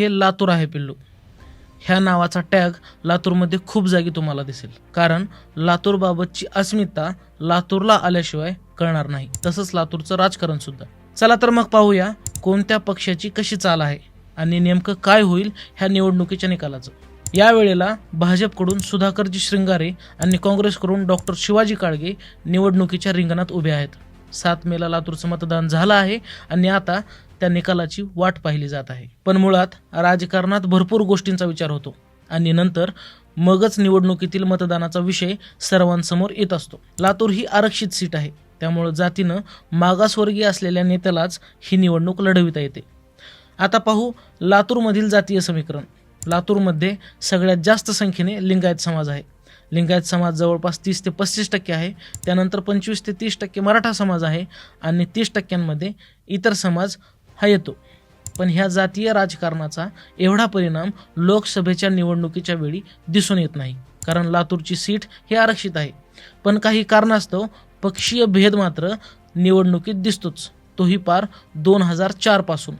हे लातूर आहे पिल्लू. ह्या नावाचा टॅग लातूरमध्ये खूप जागी तुम्हाला दिसेल. कारण लातूरबाबतची अस्मिता लातूरला आल्याशिवाय कळणार नाही. तसंच लातूरचं राजकारण सुद्धा. चला तर मग पाहूया कोणत्या पक्षाची कशी चाल आहे आणि नेमकं काय होईल ह्या निवडणुकीच्या निकालाचं. या वेळेला भाजपकडून सुधाकरजी श्रृंगारे आणि काँग्रेसकडून डॉक्टर शिवाजी काळगे निवडणुकीच्या रिंगणात उभे आहेत. सात मेला लातूरचं मतदान झालं आहे आणि आता त्या निकालाची वाट पाहिली जात आहे. पण मुळात राजकारणात भरपूर गोष्टींचा विचार होतो आणि नंतर मगच निवडणुकीतील मतदानाचा विषय सर्वांसमोर येत असतो. लातूर ही आरक्षित सीट आहे. त्यामुळं जातीनं मागासवर्गीय असलेल्या नेत्यालाच ही निवडणूक लढविता येते. आता पाहू लातूरमधील जातीय समीकरण. लातूरमध्ये सगळ्यात जास्त संख्येने लिंगायत समाज आहे. लिंगायत समाज जवळपास तीस ते पस्तीस टक्के आहे. त्यानंतर पंचवीस ते तीस टक्के मराठा समाज आहे आणि तीस टक्क्यांमध्ये इतर समाज हा येतो. पण ह्या जातीय राजकारणाचा एवढा परिणाम लोकसभेच्या निवडणुकीच्या वेळी दिसून येत नाही. कारण लातूरची सीट ही आरक्षित आहे. पण काही कारणास्तव पक्षीय भेद मात्र निवडणुकीत दिसतोच. तोही पार दोन हजार चारपासून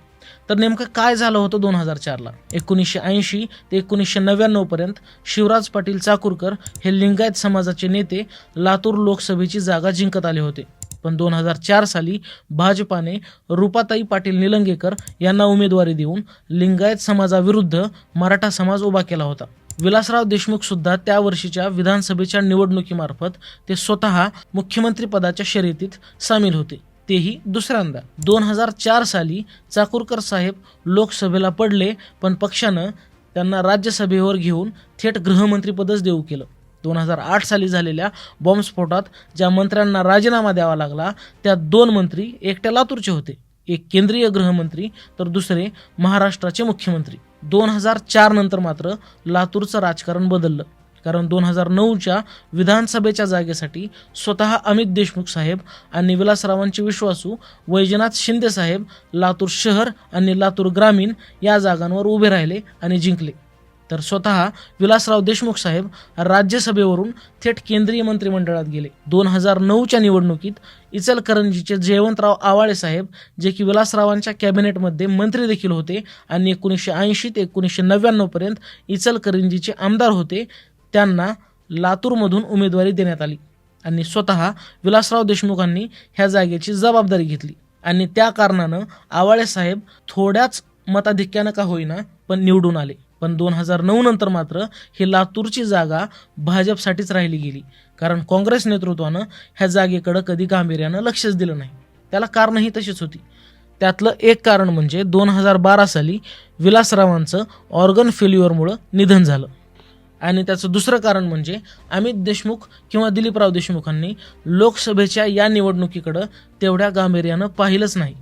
तर नेमकं काय झालं होतं दोन हजार चारला? एकोणीसशे ऐंशी ते एकोणीसशे नव्याण्णवपर्यंत शिवराज पाटील चाकूरकर हे लिंगायत समाजाचे नेते लातूर लोकसभेची जागा जिंकत आले होते. पण दोन हजार चार साली भाजपाने रुपाताई पाटील निलंगेकर यांना उमेदवारी देऊन लिंगायत समाजाविरुद्ध मराठा समाज उभा केला होता. विलासराव देशमुख सुद्धा त्या वर्षीच्या विधानसभेच्या निवडणुकीमार्फत ते स्वतः मुख्यमंत्री पदाच्या शर्यतीत सामील होते. तेही दुसऱ्यांदा. दोन हजार चार साली चाकूरकर साहेब लोकसभेला पडले पण पक्षानं त्यांना राज्यसभेवर घेऊन थेट गृहमंत्रीपदच देऊ केलं. दोन हजार आठ साली झालेल्या बॉम्बस्फोटात ज्या मंत्र्यांना राजीनामा द्यावा लागला त्या दोन मंत्री एकट्या लातूरचे होते. एक केंद्रीय गृहमंत्री तर दुसरे महाराष्ट्राचे मुख्यमंत्री. दोन हजार चार नंतर मात्र लातूरचं राजकारण बदललं. कारण दोन हजार नऊच्या विधानसभेच्या जागेसाठी स्वतः अमित देशमुख साहेब आणि विलासरावांचे विश्वासू वैजनाथ शिंदे साहेब लातूर शहर आणि लातूर ग्रामीण या जागांवर उभे राहिले आणि जिंकले. तर स्वतः विलासराव देशमुख साहेब राज्यसभेवरून थेट केंद्रीय मंत्रिमंडळात गेले. दोन हजार नऊच्या निवडणुकीत इचलकरंजीचे जयवंतराव आवाळे साहेब जे की विलासरावांच्या कॅबिनेटमध्ये मंत्री देखील होते आणि एकोणीसशे ऐंशी ते एकोणीसशे नव्याण्णवपर्यंत इचलकरंजीचे आमदार होते त्यांना लातूरमधून उमेदवारी देण्यात आली आणि स्वतः विलासराव देशमुखांनी ह्या जागेची जबाबदारी घेतली. आणि त्या कारणानं आवाळे साहेब थोड्याच मताधिक्यानं का होईना पण निवडून आले. पण दोन हजार नऊ नंतर मात्र ही लातूरची जागा भाजपसाठीच राहिली गेली. कारण काँग्रेस नेतृत्वानं ह्या जागेकडं कधी गांभीर्यानं लक्षच दिलं नाही. त्याला कारणही तशीच होती. त्यातलं एक कारण म्हणजे दोन हजार बारा साली विलासरावांचं ऑर्गन फेल्युअरमुळं निधन झालं. आणि त्याचं दुसरं कारण म्हणजे अमित देशमुख किंवा दिलीपराव देशमुखांनी लोकसभेच्या या निवडणुकीकडं तेवढ्या गांभीर्यानं पाहिलंच नाही.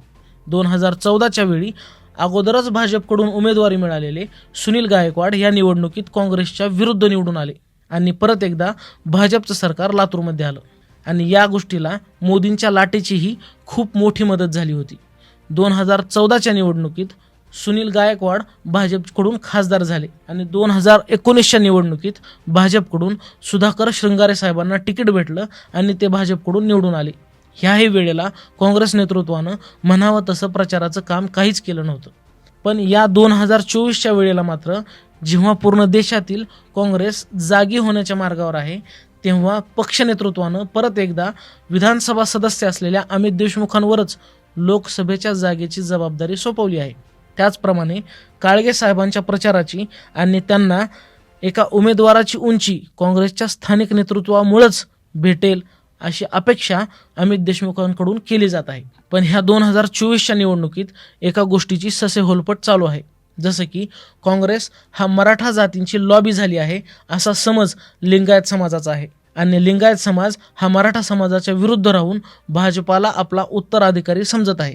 दोन हजार चौदाच्या वेळी अगोदरच भाजपकडून उमेदवारी मिळालेले सुनील गायकवाड या निवडणुकीत काँग्रेसच्या विरुद्ध निवडून आले आणि परत एकदा भाजपचं सरकार लातूरमध्ये आलं. आणि या गोष्टीला मोदींच्या लाटेचीही खूप मोठी मदत झाली होती. दोन हजार चौदाच्या निवडणुकीत सुनील गायकवाड भाजपकडून खासदार झाले आणि दोन हजार एकोणीसच्या निवडणुकीत भाजपकडून सुधाकर शृंगारे साहेबांना तिकीट भेटलं आणि ते भाजपकडून निवडून आले. ह्याही वेळेला काँग्रेस नेतृत्वानं म्हणावं तसं प्रचाराचं काम काहीच केलं नव्हतं. पण या दोन हजार चोवीसच्या वेळेला मात्र जेव्हा पूर्ण देशातील काँग्रेस जागी होण्याच्या मार्गावर आहे तेव्हा पक्ष नेतृत्वानं परत एकदा विधानसभा सदस्य असलेल्या अमित देशमुखांवरच लोकसभेच्या जागेची जबाबदारी सोपवली आहे. त्याचप्रमाणे काळगे साहेबांच्या प्रचाराची आणि त्यांना एका उमेदवाराची उंची काँग्रेसच्या स्थानिक नेतृत्वामुळेच भेटेल अशी अपेक्षा अमित देशमुखांकडून केली जात आहे. पण ह्या दोन हजार चोवीसच्या निवडणुकीत एका गोष्टीची ससे होलपट चालू आहे. जसं की काँग्रेस हा मराठा जातींची लॉबी झाली आहे असा समज लिंगायत समाजाचा आहे. आणि लिंगायत समाज हा मराठा समाजाच्या विरुद्ध राहून भाजपाला आपला उत्तराधिकारी समजत आहे.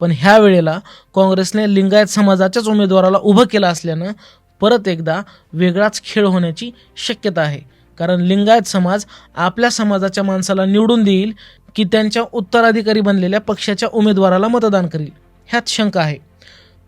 पण ह्या वेळेला काँग्रेसने लिंगायत समाजाच्याच उमेदवाराला उभं केलं असल्यानं परत एकदा वेगळाच खेळ होण्याची शक्यता आहे. कारण लिंगायत समाज आपल्या समाजाच्या माणसाला निवडून देईल की त्यांच्या उत्तराधिकारी बनलेल्या पक्षाच्या उमेदवाराला मतदान करील ह्यात शंका आहे.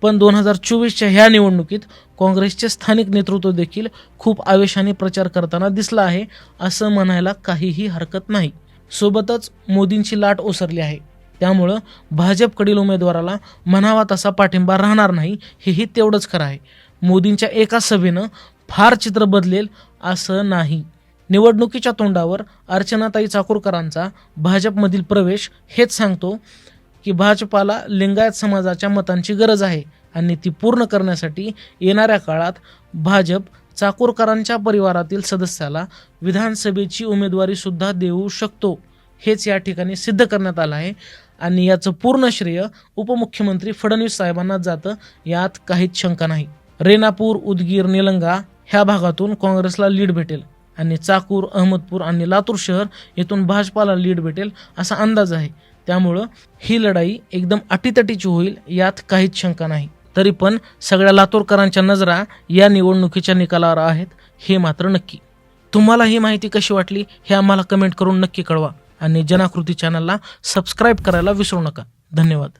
पण दोन हजार चोवीसच्या ह्या निवडणुकीत काँग्रेसचे स्थानिक नेतृत्व देखील खूप आवेशाने प्रचार करताना दिसला आहे असं म्हणायला काहीही हरकत नाही. सोबतच मोदींची लाट ओसरली आहे. त्यामुळं भाजपकडील उमेदवाराला म्हणावा तसा पाठिंबा राहणार नाही हेही तेवढंच खरं आहे. मोदींच्या एका सभेनं फार चित्र बदलेल असं नाही. निवडणुकीच्या तोंडावर अर्चनाताई चाकूरकरांचा भाजपमधील प्रवेश हेच सांगतो की भाजपाला लिंगायत समाजाच्या मतांची गरज आहे आणि ती पूर्ण करण्यासाठी येणाऱ्या काळात भाजप चाकूरकरांच्या परिवारातील सदस्याला विधानसभेची उमेदवारी सुद्धा देऊ शकतो. हेच या ठिकाणी सिद्ध करण्यात आलं आहे. आणि याचं पूर्ण श्रेय उपमुख्यमंत्री फडणवीस साहेबांना जातं. यात काहीच शंका नाही. रेणापूर उदगीर निलंगा ह्या भागातून काँग्रेसला लीड भेटेल आणि चाकूर अहमदपूर आणि लातूर शहर येथून भाजपाला लीड भेटेल असा अंदाज आहे. त्यामुळं ही लढाई एकदम अटीतटीची होईल यात काहीच शंका नाही. तरी पण सगळ्या लातूरकरांच्या नजरा या निवडणुकीच्या निकालावर आहेत हे मात्र नक्की. तुम्हाला ही माहिती कशी वाटली हे आम्हाला कमेंट करून नक्की कळवा. आणि जनाकृती चॅनलला सबस्क्राईब करायला विसरू नका. धन्यवाद.